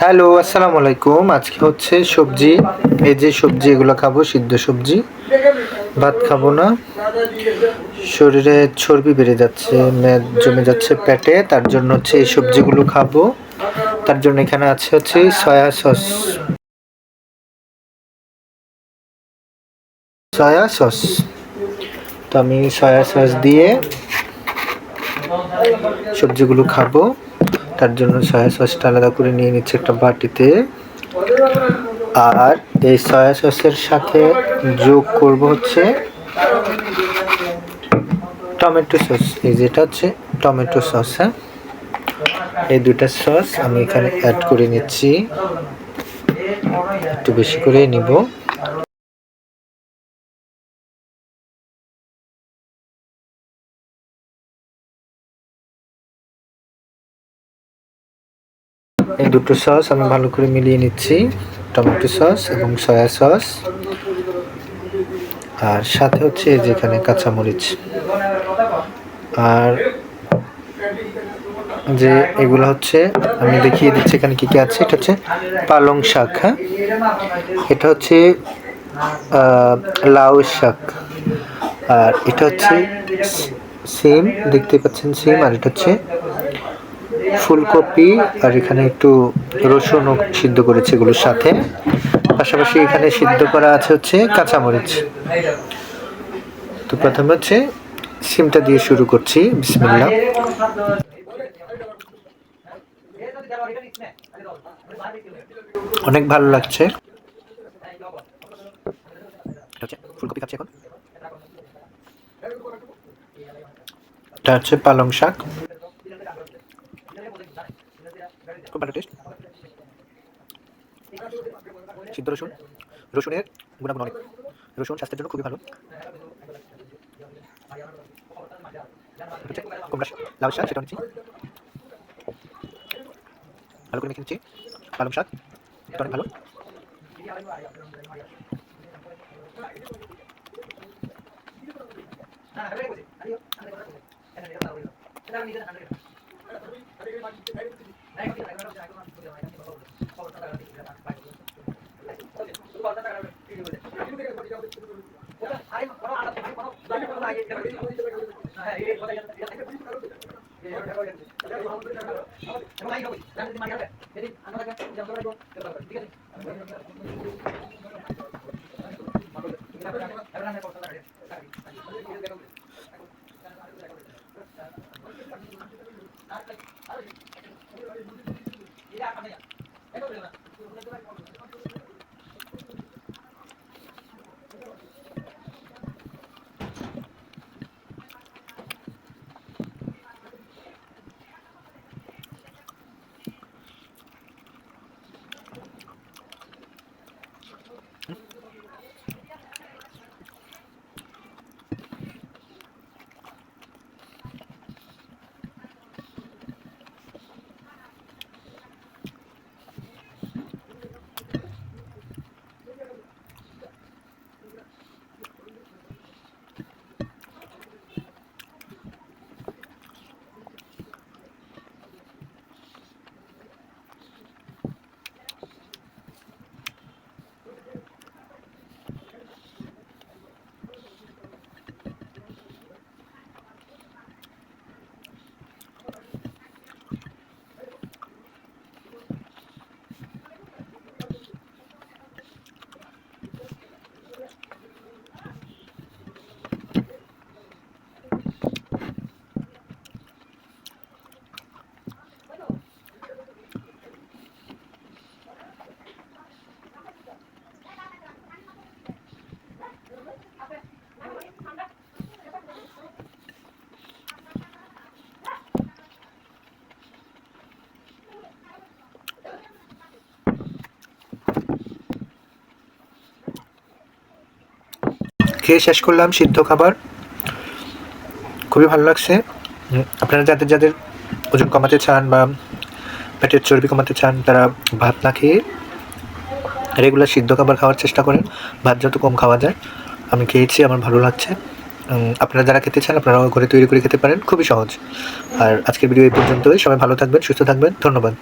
Hello, আসসালামু আলাইকুম। আজকে হচ্ছে সবজি। এই যে সবজি, এগুলো খাব, সিদ্ধ সবজি। ভাত খাব না। শরীরে চর্বি বেড়ে যাচ্ছে মেদ জমে যাচ্ছে পেটে। তার জন্য হচ্ছে এই সবজিগুলো খাব। তার জন্য এখানে আছে হচ্ছে সয়া সস। Soya sauce. তো আমি সয়া সস দিয়ে সবজিগুলো খাব। তার জন্য সয়া সসটা আলাদা করে নিয়ে নিচ্ছে একটা বাটিতে। আর এই সয়া সসের সাথে যোগ করব হচ্ছে টমেটো সস। এই যেটা হচ্ছে টমেটো সস হ্যাঁ? এই দুটা সস আমি এখানে অ্যাড করে নিচ্ছি। একটু বেশি করে নিব। এই দুটো সস আমি ভালো করে মিলিয়ে নিচ্ছি। টমেটো সস এবং সয়া সস। আর সাথে হচ্ছে যেখানে কাঁচামরিচ। আর যে এগুলো হচ্ছে, আমি দেখিয়ে দিচ্ছি এখানে কি কি আছে। এটা হচ্ছে পালং শাক হ্যাঁ? এটা হচ্ছে লাউ শাক। আর এটা হচ্ছে সেম দেখতে পাচ্ছেন সিম আর এটা হচ্ছে ফুলকপি আর এখানে একটু রসুনও সিদ্ধ করেছে এগুলোর সাথে। পাশাপাশি এখানে সিদ্ধ করা আছে হচ্ছে কাঁচামরিচ। তো প্রথমে হচ্ছে সিমটা দিয়ে শুরু করছি, বিসমিল্লাহ। অনেক ভালো লাগছে। ফুলকপি খাচ্ছি এখন। এটা হচ্ছে পালং শাক। খুব ভালো টেস্ট সিদ্ধ রসুন। রসুনের গুণাগুণ অনেক। রসুন স্বাস্থ্যের জন্য খুবই ভালো। লাউ শাক, সেটা নিচ্ছি। ভালো করে মেখে নিচ্ছি। পালং শাক, এটা অনেক ভালো। இதாக பண்ணுங்க খেয়ে শেষ করলাম সিদ্ধ খাবার। খুবই ভালো লাগছে। আপনারা যাদের যাদের ওজন কমাতে চান বা পেটের চর্বি কমাতে চান তারা ভাত না খেয়ে রেগুলার সিদ্ধ খাবার খাওয়ার চেষ্টা করেন। ভাত যত কম খাওয়া যায়। আমি খেয়েছি আমার ভালো লাগছে। আপনারা যারা খেতে চান আপনারা ঘরে তৈরি করে খেতে পারেন। খুবই সহজ। আর আজকের ভিডিও এই পর্যন্তই। সবাই ভালো থাকবেন সুস্থ থাকবেন। ধন্যবাদ।